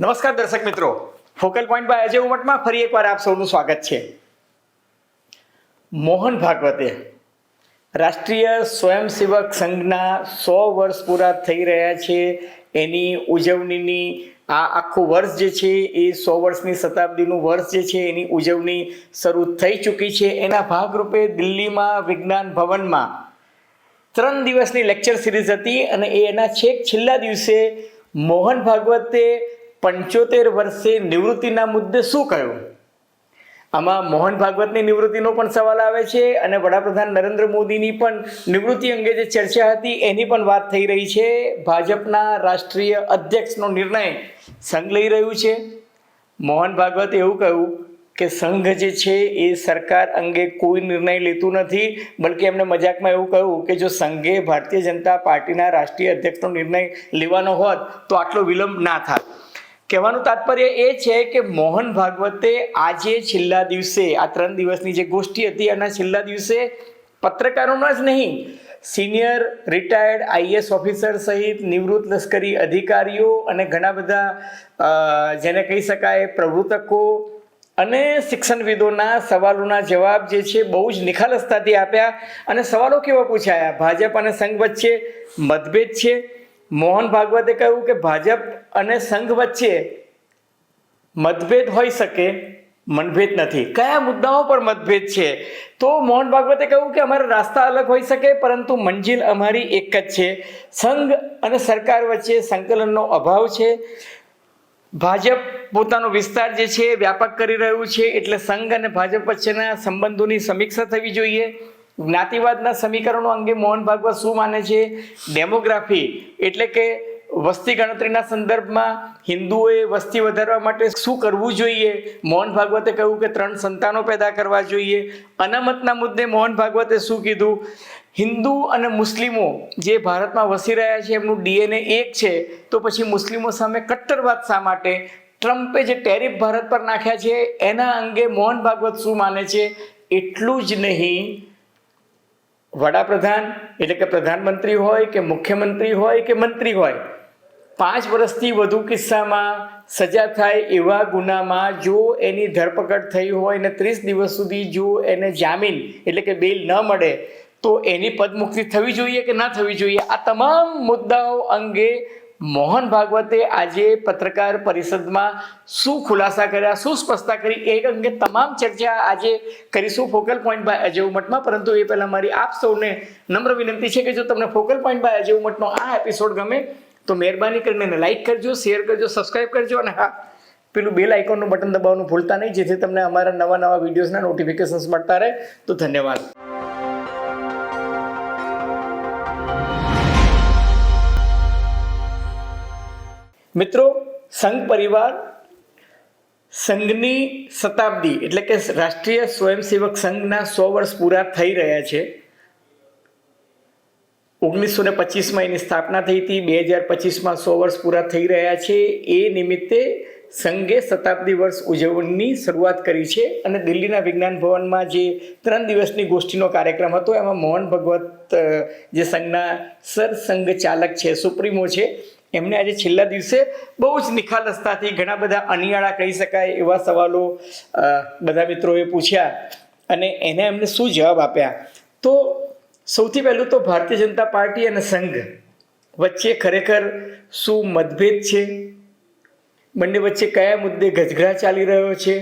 નમસ્કાર દર્શક મિત્રો. ફોકલ પોઈન્ટ બાય અજય ઉમટમાં ફરી એકવાર આપ સૌનું સ્વાગત છે. મોહન ભાગવતે રાષ્ટ્રીય સ્વયંસેવક સંઘના સો વર્ષ પૂરા થઈ રહ્યા છે. એની ઉજવણીની આ આખું વર્ષ જે છે, એ સો વર્ષની શતાબ્દીનું વર્ષ જે છે, એની ઉજવણી શરૂ થઈ ચૂકી છે. એના ભાગરૂપે દિલ્હીમાં વિજ્ઞાન ભવનમાં ત્રણ દિવસની લેક્ચર સિરીઝ હતી અને એ એના છેક છેલ્લા દિવસે મોહન ભાગવતે પંચોતેર વર્ષે નિવૃત્તિના મુદ્દે શું કહ્યું? આમાં મોહન ભાગવતની નિવૃત્તિનો પણ સવાલ આવે છે અને વડાપ્રધાન નરેન્દ્ર મોદીની પણ નિવૃત્તિ અંગે જે ચર્ચા હતી એની પણ વાત થઈ રહી છે. ભાજપના રાષ્ટ્રીય અધ્યક્ષનો નિર્ણય સંઘ લઈ રહ્યું છે. મોહન ભાગવતે એવું કહ્યું કે સંઘ જે છે એ સરકાર અંગે કોઈ નિર્ણય લેતું નથી, બલકે એમને મજાકમાં એવું કહ્યું કે જો સંઘે ભારતીય જનતા પાર્ટીના રાષ્ટ્રીય અધ્યક્ષનો નિર્ણય લેવાનો હોત તો આટલો વિલંબ ના થાત. કહેવાનું તાત્પર્ય એ છે કે મોહન ભાગવતે આજે છેલ્લા દિવસે, આ ત્રણ દિવસની જે ગોષ્ઠી હતી એના છેલ્લા દિવસે પત્રકારોના જ નહીં, સિનિયર રિટાયર્ડ આઈએસ ઓફિસર સહિત નિવૃત્ત લશ્કરી અધિકારીઓ અને ઘણા બધા જેને કહી શકાય પ્રવૃત્તકો અને શિક્ષણવિદોના સવાલોના જવાબ જે છે બહુ જ નિખાલસતાથી આપ્યા અને સવાલો કેવા પૂછાયા? ભાજપ અને સંઘ વચ્ચે મતભેદ છે. મોહન ભાગવતે કહ્યું કે ભાજપ અને સંઘ વચ્ચે મતભેદ હોઈ શકે, મનભેદ નથી. કયા મુદ્દાઓ પર મતભેદ છે? તો મોહન ભાગવતે કહ્યું કે અમારા રાસ્તા અલગ હોઈ શકે, પરંતુ મંજિલ અમારી એક જ છે. સંઘ અને સરકાર વચ્ચે સંકલનનો અભાવ છે. ભાજપ પોતાનો વિસ્તાર જે છે, વ્યાપક કરી રહ્યું છે, એટલે સંઘ અને ભાજપ વચ્ચેના સંબંધોની સમીક્ષા થવી જોઈએ. જ્ઞાતિવાદના સમીકરણો અંગે મોહન ભાગવત શું માને છે? ડેમોગ્રાફી એટલે કે વસ્તી ગણતરીના સંદર્ભમાં હિન્દુઓએ વસ્તી વધારવા માટે શું કરવું જોઈએ? મોહન ભાગવતે કહ્યું કે ત્રણ સંતાનો પેદા કરવા જોઈએ. અનામતના મુદ્દે મોહન ભાગવતે શું કીધું? હિન્દુ અને મુસ્લિમો જે ભારતમાં વસી રહ્યા છે, એમનું ડીએનએ એક છે, તો પછી મુસ્લિમો સામે કટ્ટરવાદ શા માટે? ટ્રમ્પે જે ટેરિફ ભારત પર નાખ્યા છે, એના અંગે મોહન ભાગવત શું માને છે? એટલું જ નહીં વડાપ્રધાન એટલે કે પ્રધાનમંત્રી હોય કે મુખ્યમંત્રી હોય કે મંત્રી હોય, પાંચ વર્ષથી વધુ કિસ્સામાં સજા થાય એવા ગુનામાં જો એની ધરપકડ થઈ હોય ને ત્રીસ દિવસ સુધી જો એને જામીન એટલે કે બેલ ન મળે, તો એની પદમુક્તિ થવી જોઈએ કે ના થવી જોઈએ? આ તમામ મુદ્દાઓ અંગે મોહન ભાગવતે આજે પત્રકાર પરિષદમાં શું ખુલાસા કર્યા, શું સ્પષ્ટતા કરી? એ અંગે તમામ ચર્ચા આજે કરીશું ફોકલ પોઈન્ટ બાય અજય ઉમટમાં પરંતુ એ પહેલાં મારી આપ સૌને નમ્ર વિનંતી છે કે જો તમને ફોકલ પોઈન્ટ બાય અજય ઉમટનો આ એપિસોડ ગમે, તો મહેરબાની કરીને એને લાઈક કરજો શેર કરજો સબસ્ક્રાઈબ કરજો અને હા, પેલું બેલ આઇકોનનું બટન દબાવવાનું ભૂલતા નહીં, જેથી તમને અમારા નવા નવા વિડીયોઝના નોટિફિકેશન્સ મળતા રહે. તો ધન્યવાદ. મિત્રો, સંઘ પરિવાર, સંઘની શતાબ્દી, એટલે કે રાષ્ટ્રીય સ્વયંસેવક સંઘના સો વર્ષ પૂરા થઈ રહ્યા છે. ઓગણીસો ને પચીસમાં એની સ્થાપના થઈ હતી, બે હજાર પચીસમાં સો વર્ષ પૂરા થઈ રહ્યા છે. એ નિમિત્તે સંઘે શતાબ્દી વર્ષ ઉજવણીની શરૂઆત કરી છે અને દિલ્હીના વિજ્ઞાન ભવનમાં જે ત્રણ દિવસની ગોષ્ઠીનો કાર્યક્રમ હતો, એમાં મોહન ભગવત જે સંઘના સરસંઘ ચાલક છે, સુપ્રીમો છે એમને આજે છેલ્લા દિવસે બહુ જ નિખાલસતાથી ઘણા બધા અનિયાળા કહી શકાય એવા સવાલો બધા મિત્રોએ પૂછ્યા અને એને એમને શું જવાબ આપ્યા? તો સૌથી પહેલું તો ભારતીય જનતા પાર્ટી અને સંઘ વચ્ચે ખરેખર શું મતભેદ છે? બંને વચ્ચે કયા મુદ્દે ગજગરા ચાલી રહ્યો છે?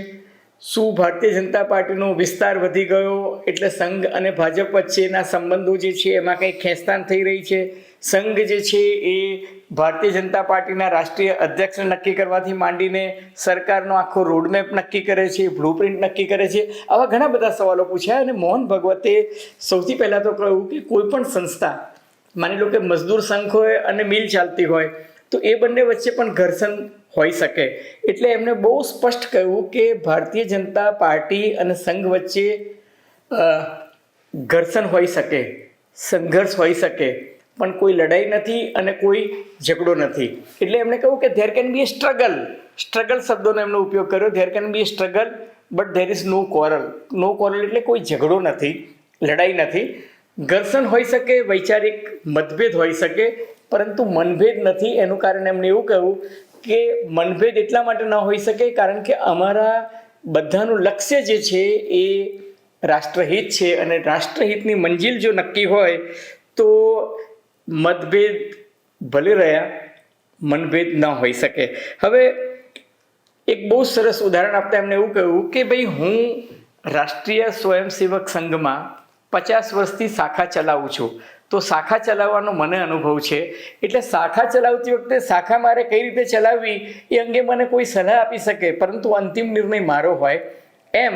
શું ભારતીય જનતા પાર્ટીનો વિસ્તાર વધી ગયો? એટલે સંઘ અને ભાજપ વચ્ચેના સંબંધો જે છે એમાં કંઈ ખેંચતાણ થઈ રહી છે? સંઘ જે છે એ ભારતીય જનતા પાર્ટીના રાષ્ટ્રીય અધ્યક્ષને નક્કી કરવાથી માંડીને સરકારનો આખો રોડમેપ નક્કી કરે છે બ્લુપ્રિન્ટ નક્કી કરે છે, આવા ઘણા બધા સવાલો પૂછ્યા અને મોહન ભગવતે સૌથી પહેલાં તો કહ્યું કે કોઈ પણ સંસ્થા, માની લો કે મજદૂર સંઘ હોય અને મિલ ચાલતી હોય, તો એ બંને વચ્ચે પણ ઘર્ષણ હોઈ શકે. એટલે એમણે બહુ સ્પષ્ટ કહ્યું કે ભારતીય જનતા પાર્ટી અને સંઘ વચ્ચે ઘર્ષણ હોઈ શકે, સંઘર્ષ હોઈ શકે. પણ કોઈ લડાઈ નથી અને કોઈ ઝઘડો નથી. એટલે એમણે કહ્યું કે there can be a struggle struggle શબ્દોનો એમનો ઉપયોગ કર્યો. There can be struggle but there is no quarrel no quarrel એટલે કોઈ ઝઘડો નથી, લડાઈ નથી. ઘર્ષણ હોઈ શકે, વૈચારિક મતભેદ હોઈ શકે, પરંતુ મનભેદ નથી. એનું કારણ એમણે એવું કહ્યું કે મનભેદ એટલા માટે ન હોઈ શકે કારણ કે અમારા બધાનું લક્ષ્ય જે છે એ રાષ્ટ્રહિત છે અને રાષ્ટ્રહિતની મંજિલ જો નક્કી હોય, તો મતભેદ ભલે રહ્યા, મનભેદ ન હોઈ શકે. હવે એક બહુ સરસ ઉદાહરણ આપતા એમને એવું કહ્યું કે ભાઈ હું રાષ્ટ્રીય સ્વયંસેવક સંઘમાં પચાસ વર્ષથી શાખા ચલાવું છું. તો શાખા ચલાવવાનો મને અનુભવ છે. એટલે શાખા ચલાવતી વખતે શાખા મારે કઈ રીતે ચલાવવી એ અંગે મને કોઈ સલાહ આપી શકે, પરંતુ અંતિમ નિર્ણય મારો હોય. એમ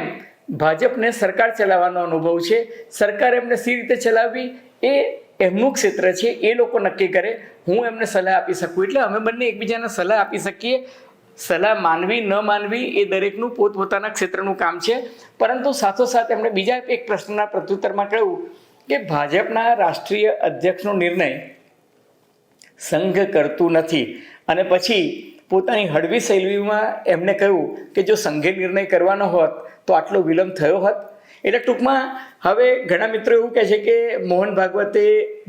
ભાજપને સરકાર ચલાવવાનો અનુભવ છે. સરકાર એમને સી રીતે ચલાવવી એ એમનું ક્ષેત્ર છે, એ લોકો નક્કી કરે. હું એમને સલાહ આપી શકું. એટલે અમે બંને એકબીજાને સલાહ આપી શકીએ. સલાહ માનવી, ન માનવી, એ દરેકનું પોતપોતાના ક્ષેત્રનું કામ છે. પરંતુ સાથોસાથ એમણે બીજા એક પ્રશ્નના પ્રત્યુત્તરમાં કહ્યું કે ભાજપના રાષ્ટ્રીય અધ્યક્ષનો નિર્ણય સંઘ કરતું નથી. અને પછી પોતાની હળવી શૈલીમાં એમણે કહ્યું કે જો સંઘે નિર્ણય કરવાનો હોત, તો આટલો વિલંબ થયો હોત. એટલે ટૂંકમાં હવે ઘણા મિત્રો એવું કહે છે કે મોહન ભાગવતે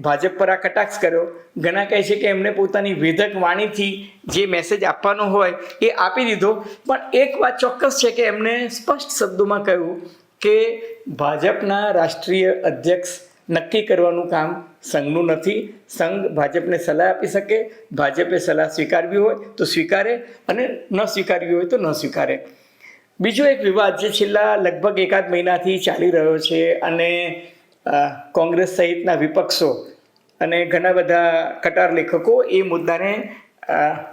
ભાજપ પર આ કટાક્ષ કર્યો. ઘણા કહે છે કે એમને પોતાની વેધક વાણીથી જે મેસેજ આપવાનો હોય એ આપી દીધો. પણ એક વાત ચોક્કસ છે કે એમને સ્પષ્ટ શબ્દોમાં કહ્યું કે ભાજપના રાષ્ટ્રીય અધ્યક્ષ નક્કી કરવાનું કામ સંઘનું નથી. સંઘ ભાજપને સલાહ આપી શકે. ભાજપે સલાહ સ્વીકારવી હોય તો સ્વીકારે અને ન સ્વીકારવી હોય તો ન સ્વીકારે. બીજો એક વિવાદ જે છેલ્લા લગભગ એકાદ મહિનાથી ચાલી રહ્યો છે અને કોંગ્રેસ સહિતના વિપક્ષો અને ઘણા બધા કટાર લેખકો એ મુદ્દાને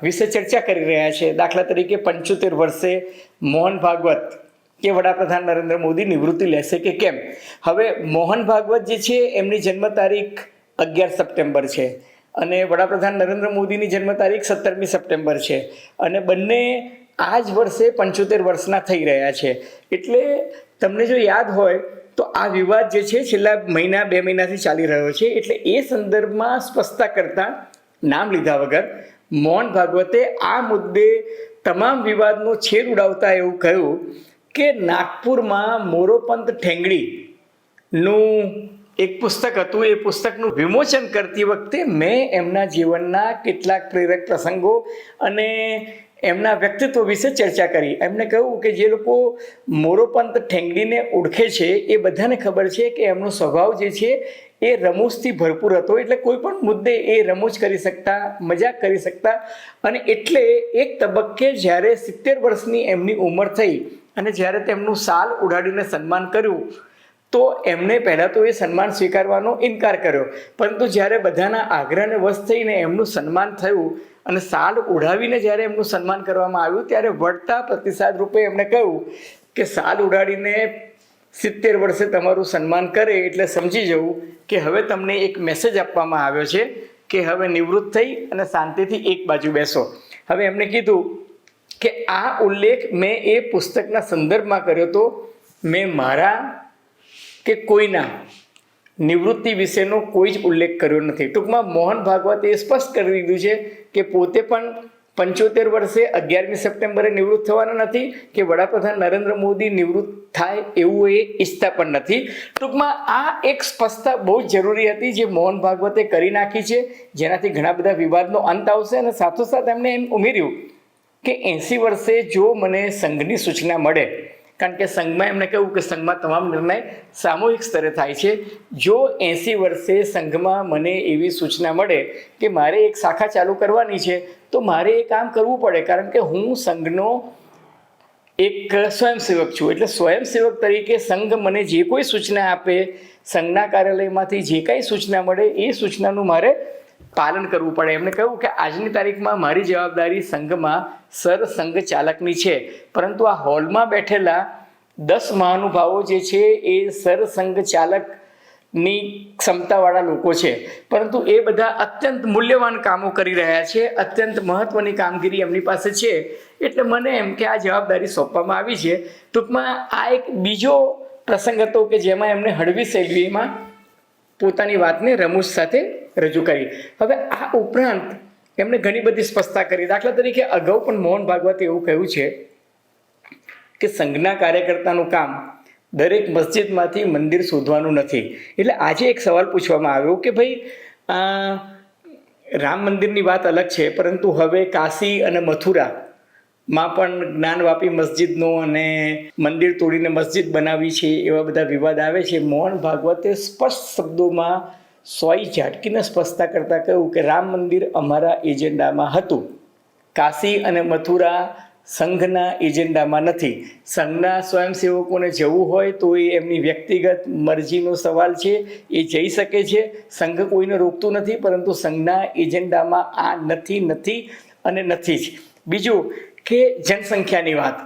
વિશે ચર્ચા કરી રહ્યા છે. દાખલા તરીકે પંચોતેર વર્ષે મોહન ભાગવત કે વડાપ્રધાન નરેન્દ્ર મોદી નિવૃત્તિ લેશે કે કેમ? હવે મોહન ભાગવત જે છે એમની જન્મ તારીખ અગિયાર સપ્ટેમ્બર છે અને વડાપ્રધાન નરેન્દ્ર મોદીની જન્મ તારીખ સત્તરમી સપ્ટેમ્બર છે. અને બંને આ જ વર્ષે પંચોતેર વર્ષના થઈ રહ્યા છે. એટલે તમને જો યાદ હોય, તો આ વિવાદ જે છે, છેલ્લા મહિના, બે મહિનાથી ચાલી રહ્યો છે. એટલે એ સંદર્ભમાં સ્પષ્ટતા કરતા નામ લીધા વગર મોહન ભાગવતે આ મુદ્દે તમામ વિવાદનો છેદ ઉડાવતા એવું કહ્યું કે નાગપુરમાં મોરોપંત ઠેંગડીનું એક પુસ્તક હતું. એ પુસ્તકનું વિમોચન કરતી વખતે મેં એમના જીવનના કેટલાક પ્રેરક પ્રસંગો અને એમના વ્યક્તિત્વ વિશે ચર્ચા કરી. એમને કહ્યું કે જે લોકો મોરોપંત ઠેંગડીને ઓળખે છે, એ બધાને ખબર છે કે એમનો સ્વભાવ જે છે, એ રમૂજથી ભરપૂર હતો. એટલે કોઈ પણ મુદ્દે એ રમૂજ કરી શકતા, મજાક કરી શકતા અને એટલે એક તબક્કે જ્યારે સિત્તેર વર્ષની એમની ઉંમર થઈ અને જ્યારે તેમનું સાલ ઉડાડીને સન્માન કર્યું, તો એમને પહેલાં તો એ સન્માન સ્વીકારવાનો ઇનકાર કર્યો. પરંતુ જ્યારે બધાના આગ્રહને વશ થઈને એમનું સન્માન થયું અને સાલ ઉડાવીને જ્યારે એમનું સન્માન કરવામાં આવ્યું, ત્યારે વળતા પ્રતિસાદ રૂપે એમણે કહ્યું કે સાલ ઉડાડીને સિત્તેર વર્ષે તમારું સન્માન કરે એટલે સમજી જવું કે હવે તમને એક મેસેજ આપવામાં આવ્યો છે કે હવે નિવૃત્ત થઈ અને શાંતિથી એક બાજુ બેસો. હવે એમણે કીધું કે આ ઉલ્લેખ મેં એ પુસ્તકના સંદર્ભમાં કર્યો તો મેં મારા કે કોઈના નિવૃત્તિ વિશેનો કોઈ જ ઉલ્લેખ કર્યો નથી. ટૂંકમાં મોહન ભાગવતે સ્પષ્ટ કરી દીધું છે કે પોતે પણ પંચોતેર વર્ષે અગિયારમી સપ્ટેમ્બરે નિવૃત્ત થવાના નથી, કે વડાપ્રધાન નરેન્દ્ર મોદી નિવૃત્ત થાય એવું એ ઈચ્છતા પણ નથી. ટૂંકમાં આ એક સ્પષ્ટતા બહુ જ જરૂરી હતી જે મોહન ભાગવતે કરી નાખી છે, જેનાથી ઘણા બધા વિવાદનો અંત આવશે અને સાથોસાથ એમણે એમ ઉમેર્યું કે એંસી વર્ષે જો મને સંઘની સૂચના મળે કારણ કે સંઘમાં એમણે કહ્યું કે સંઘમાં તમામ નિર્ણય સામૂહિક સ્તરે થાય છે. જો એંસી વર્ષે સંઘમાં મને એવી સૂચના મળે કે મારે એક શાખા ચાલુ કરવાની છે, તો મારે એ કામ કરવું પડે. કારણ કે હું સંઘનો એક સ્વયંસેવક છું. એટલે સ્વયંસેવક તરીકે સંઘ મને જે કોઈ સૂચના આપે, સંઘના કાર્યાલયમાંથી જે કાંઈ સૂચના મળે, એ સૂચનાનું મારે પાલન કરવું પડે. એમણે કહ્યું કે આજની તારીખમાં મારી જવાબદારી સંઘમાં સર સંઘ ચાલકની છે. પરંતુ આ હોલમાં બેઠેલા દસ મહાનુભાવો જે છે એ સર સંઘ ચાલકની ક્ષમતાવાળા લોકો છે. પરંતુ એ બધા અત્યંત મૂલ્યવાન કામો કરી રહ્યા છે. અત્યંત મહત્વની કામગીરી એમની પાસે છે. એટલે મને એમ કે આ જવાબદારી સોંપવામાં આવી છે. ટૂંકમાં આ એક બીજો પ્રસંગ હતો કે જેમાં એમણે હળવી શૈલીમાં પોતાની વાતને રમૂજ સાથે રજૂ કરી. હવે આ ઉપરાંત એમણે ઘણી બધી સ્પષ્ટતા કરી. દાખલા તરીકે અગાઉ પણ મોહન ભાગવતે એવું કહ્યું છે કે સંઘના કાર્યકર્તાનું કામ દરેક મસ્જિદમાંથી મંદિર શોધવાનું નથી. એટલે આજે એક સવાલ પૂછવામાં આવ્યો કે ભાઈ, આ રામ મંદિરની વાત અલગ છે, પરંતુ હવે કાશી અને મથુરા માં પણ જ્ઞાનવાપી મસ્જિદનો અને મંદિર તોડીને મસ્જિદ બનાવી છે એવા બધા વિવાદ આવે છે. મોહન ભાગવતે સ્પષ્ટ શબ્દોમાં સોય ઝાટકીને સ્પષ્ટતા કરતાં કહ્યું કે રામ મંદિર અમારા એજન્ડામાં હતું. કાશી અને મથુરા સંઘના એજન્ડામાં નથી. સંઘના સ્વયંસેવકોને જવું હોય તો એ એમની વ્યક્તિગત મરજીનો સવાલ છે. એ જઈ શકે છે. સંઘ કોઈને રોકતું નથી, પરંતુ સંઘના એજન્ડામાં આ નથી નથી અને નથી જ. બીજું કે જનસંખ્યાની વાત.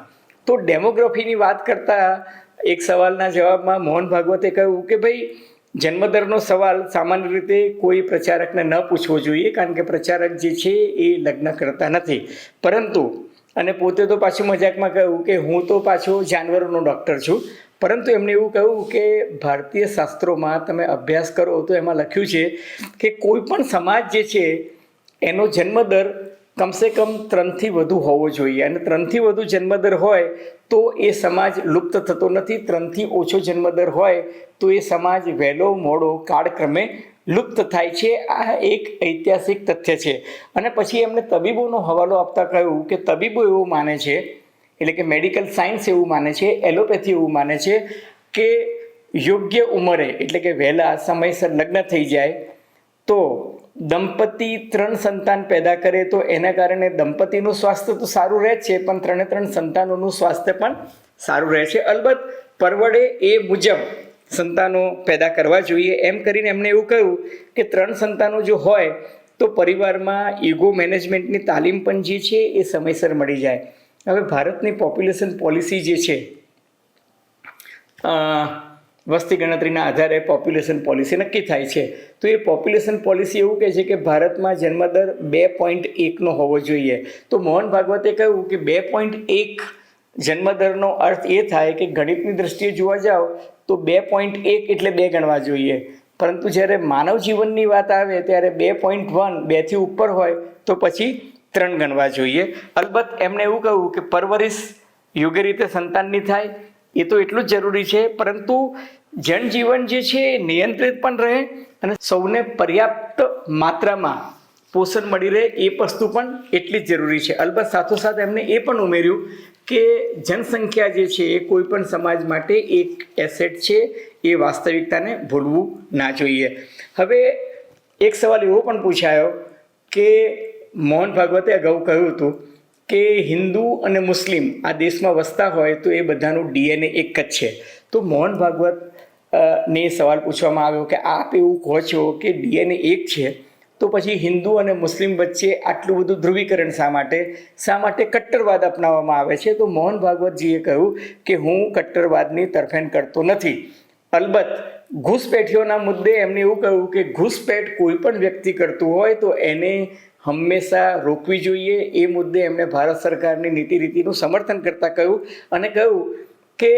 તો ડેમોગ્રાફીની વાત કરતાં એક સવાલના જવાબમાં મોહન ભાગવતે કહ્યું કે ભાઈ જન્મદરનો સવાલ સામાન્ય રીતે કોઈ પ્રચારકને ન પૂછવો જોઈએ, કારણ કે પ્રચારક જે છે એ લગ્ન કરતા નથી. પરંતુ, અને પોતે તો પાછું મજાકમાં કહ્યું કે હું તો પાછો જાનવરોનો ડૉક્ટર છું, પરંતુ એમણે એવું કહ્યું કે ભારતીય શાસ્ત્રોમાં તમે અભ્યાસ કરો તો એમાં લખ્યું છે કે કોઈ પણ સમાજ જે છે, એનો જન્મદર કમસે કમ ત્રણથી વધુ હોવો જોઈએ. અને ત્રણથી વધુ જન્મદર હોય તો એ સમાજ લુપ્ત થતો નથી. ત્રણથી ઓછો જન્મદર હોય તો એ સમાજ વહેલો, મોડો, કાળક્રમે લુપ્ત થાય છે. આ એક ઐતિહાસિક તથ્ય છે. અને પછી એમણે તબીબોનો હવાલો આપતા કહ્યું કે તબીબો એવું માને છે, એટલે કે મેડિકલ સાયન્સ એવું માને છે, એલોપેથી એવું માને છે કે યોગ્ય ઉંમરે, એટલે કે વહેલા, સમયસર લગ્ન થઈ જાય તો દંપતી ત્રણ સંતાન પેદા કરે તો એના કારણે દંપતીનું સ્વાસ્થ્ય તો સારું રહે છે, પણ ત્રણે ત્રણ સંતાનોનું સ્વાસ્થ્ય પણ સારું રહે છે. અલબત્ત પરવડે એ મુજબ સંતાનો પેદા કરવા જોઈએ. એમ કરીને એમણે એવું કહ્યું કે ત્રણ સંતાનો જો હોય તો પરિવારમાં ઈગો મેનેજમેન્ટની તાલીમ પણ જે છે એ સમયસર મળી જાય. હવે ભારતની પોપ્યુલેશન પોલિસી જે છે વસ્તી ગણતરીના આધારે પોપ્યુલેશન પોલિસી નક્કી થાય છે. તો એ પોપ્યુલેશન પોલિસી એવું કહે છે કે ભારતમાં જન્મદર બે પોઈન્ટ એકનો હોવો જોઈએ. તો મોહન ભાગવતે કહ્યું કે બે પોઈન્ટ એક જન્મદરનો અર્થ એ થાય કે ગણિતની દ્રષ્ટિએ જોવા જાઓ, તો બે પોઈન્ટ એક એટલે બે ગણવા જોઈએ. પરંતુ જ્યારે માનવ જીવનની વાત આવે ત્યારે બે પોઈન્ટ વન બેથી ઉપર હોય, તો પછી ત્રણ ગણવા જોઈએ. અલબત્ત એમણે એવું કહ્યું કે પરવરિશ યોગ્ય રીતે સંતાનની થાય એ તો એટલું જ જરૂરી છે, પરંતુ જનજીવન જે છે એ નિયંત્રિત પણ રહે અને સૌને પર્યાપ્ત માત્રામાં પોષણ મળી રહે એ વસ્તુ પણ એટલી જ જરૂરી છે. અલબત્ત સાથોસાથ એમને એ પણ ઉમેર્યું કે જનસંખ્યા જે છે એ કોઈ પણ સમાજ માટે એક એસેટ છે, એ વાસ્તવિકતાને ભૂલવું ના જોઈએ. હવે એક સવાલ એવો પણ પૂછાયો કે મોહન ભાગવતે અગાઉ કહ્યું હતું કે હિન્દુ અને મુસ્લિમ આ દેશમાં વસતા હોય તો એ બધાનું ડીએનએ એક જ છે. તો મોહન ભાગવત ને સવાલ પૂછવામાં આવ્યો કે આપ એવું કહો છો કે ડીએનએ એક છે, તો પછી હિન્દુ અને મુસ્લિમ વચ્ચે આટલું બધું ધ્રુવીકરણ શા માટે? શા માટે કટ્ટરવાદ અપનાવવામાં આવે છે? તો મોહન ભાગવતજીએ કહ્યું કે હું કટ્ટરવાદની તરફેણ કરતો નથી. અલબત્ત ઘૂસપેઠીઓના મુદ્દે એમને એવું કહ્યું કે ઘૂસપેઠ કોઈ પણ વ્યક્તિ કરતું હોય તો એને હંમેશા રોકવી જોઈએ. એ મુદ્દે એમણે ભારત સરકારની નીતિ રીતિનું સમર્થન કરતા કહ્યું અને કહ્યું કે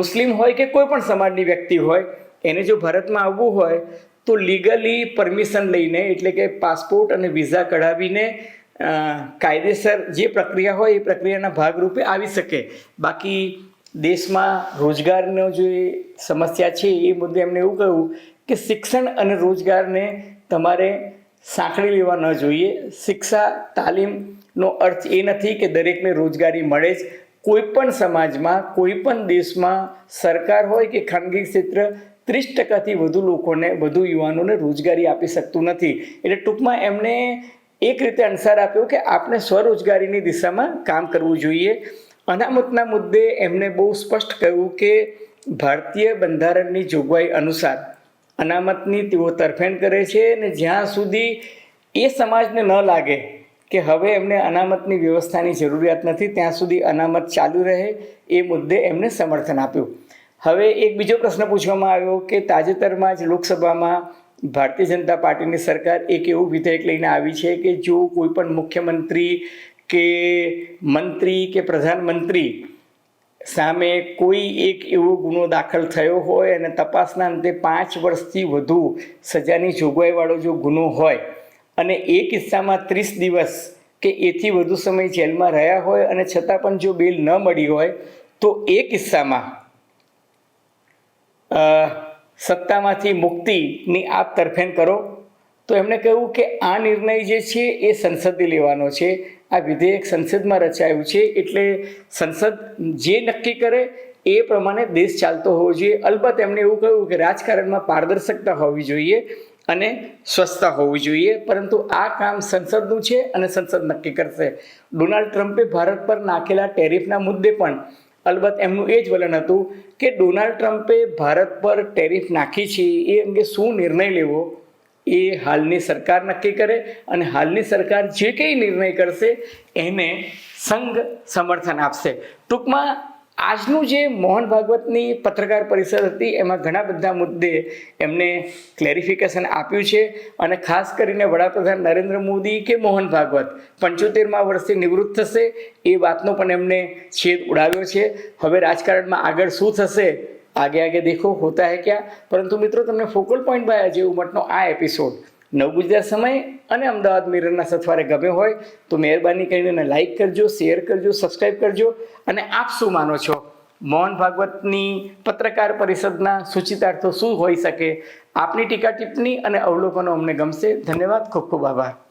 મુસ્લિમ હોય કે કોઈ પણ સમાજની વ્યક્તિ હોય, એને જો ભારતમાં આવવું હોય તો લીગલી પરમિશન લઈને, એટલે કે પાસપોર્ટ અને વિઝા કઢાવીને કાયદેસર જે પ્રક્રિયા હોય એ પ્રક્રિયાના ભાગરૂપે આવી શકે. બાકી દેશમાં રોજગારનો જે સમસ્યા છે એ મુદ્દે એમને એવું કહ્યું કે શિક્ષણ અને રોજગારને તમારે સાંકળી લેવા ન જોઈએ. શિક્ષા, તાલીમનો અર્થ એ નથી કે દરેકને રોજગારી મળે જ. કોઈ પણ સમાજમાં, કોઈ પણ દેશમાં સરકાર હોય કે ખાનગી ક્ષેત્ર, ત્રીસ ટકાથી વધુ લોકોને, વધુ યુવાનોને રોજગારી આપી શકતું નથી. એટલે ટૂંકમાં એમણે એક રીતે અનુસાર આપ્યો કે આપણે સ્વરોજગારીની દિશામાં કામ કરવું જોઈએ. અનામતના મુદ્દે એમણે બહુ સ્પષ્ટ કહ્યું કે ભારતીય બંધારણની જોગવાઈ અનુસાર અનામતની તેઓ તરફેણ કરે છે અને જ્યાં સુધી એ સમાજને ન લાગે કે હવે એમને અનામતની વ્યવસ્થાની જરૂરિયાત નથી, ત્યાં સુધી અનામત ચાલુ રહે એ મુદ્દે એમને સમર્થન આપ્યું. હવે એક બીજો પ્રશ્ન પૂછવામાં આવ્યો કે તાજેતરમાં જ લોકસભામાં ભારતીય જનતા પાર્ટીની સરકાર એક એવું વિધેયક લઈને આવી છે કે જો કોઈ પણ મુખ્યમંત્રી કે મંત્રી કે પ્રધાનમંત્રી સામે કોઈ એક એવો ગુનો દાખલ થયો હોય અને તપાસના અંતે પાંચ વર્ષથી વધુ સજાની જોગવાઈવાળો જો ગુનો હોય અને એ કિસ્સામાં ત્રીસ દિવસ કે એથી વધુ સમય જેલમાં રહ્યા હોય અને છતાં પણ જો બેલ ન મળી હોય, તો એ કિસ્સામાં સત્તામાંથી મુક્તિની આપ તરફેણ કરો. તો એમણે કહ્યું કે આ નિર્ણય જે છે એ સંસદે લેવાનો છે. આ વિધેયક સંસદમાં રચાયું છે એટલે સંસદ જે નક્કી કરે એ પ્રમાણે દેશ ચાલતો હોવો જોઈએ. અલબત્ત એમણે એવું કહ્યું કે રાજકારણમાં પારદર્શકતા હોવી જોઈએ અને સ્વચ્છતા હોવી જોઈએ, પરંતુ આ કામ સંસદનું છે અને સંસદ નક્કી કરશે. ડોનાલ્ડ ટ્રમ્પે ભારત પર નાખેલા ટેરિફના મુદ્દે પણ અલબત્ત એમનું એ જ વલણ હતું કે ડોનાલ્ડ ટ્રમ્પે ભારત પર ટેરિફ નાખી છે એ અંગે શું નિર્ણય લેવો? એ હાલની સરકાર નક્કી કરે અને હાલની સરકાર જે કંઈ નિર્ણય કરશે એને સંઘ સમર્થન આપશે. ટૂંકમાં આજનું જે મોહન ભાગવતની પત્રકાર પરિષદ હતી, એમાં ઘણા બધા મુદ્દે એમને ક્લેરિફિકેશન આપ્યું છે અને ખાસ કરીને વડાપ્રધાન નરેન્દ્ર મોદી કે મોહન ભાગવત પંચોતેરમાં વર્ષે નિવૃત્ત થશે એ વાતનો પણ એમને છેદ ઉડાવ્યો છે. હવે રાજકારણમાં આગળ શું થશે આગે આગે દેખો, હોતા હૈ ક્યાં? પરંતુ મિત્રો, તમને ફોકલ પોઈન્ટ બાય અજય ઉમટનો આ એપિસોડ નવ ગુજરાત સમય અને અમદાવાદ મિરરના સથવારે ગમે હોય, તો મહેરબાની કરીને લાઈક કરજો શેર કરજો સબસ્ક્રાઈબ કરજો અને આપ શું માનો છો? મોહન ભાગવતની પત્રકાર પરિષદના સૂચિતાર્થો શું હોઈ શકે? આપની ટીકા, ટિપ્પણી અને અવલોકનો અમને ગમશે. ધન્યવાદ, ખૂબ ખૂબ આભાર.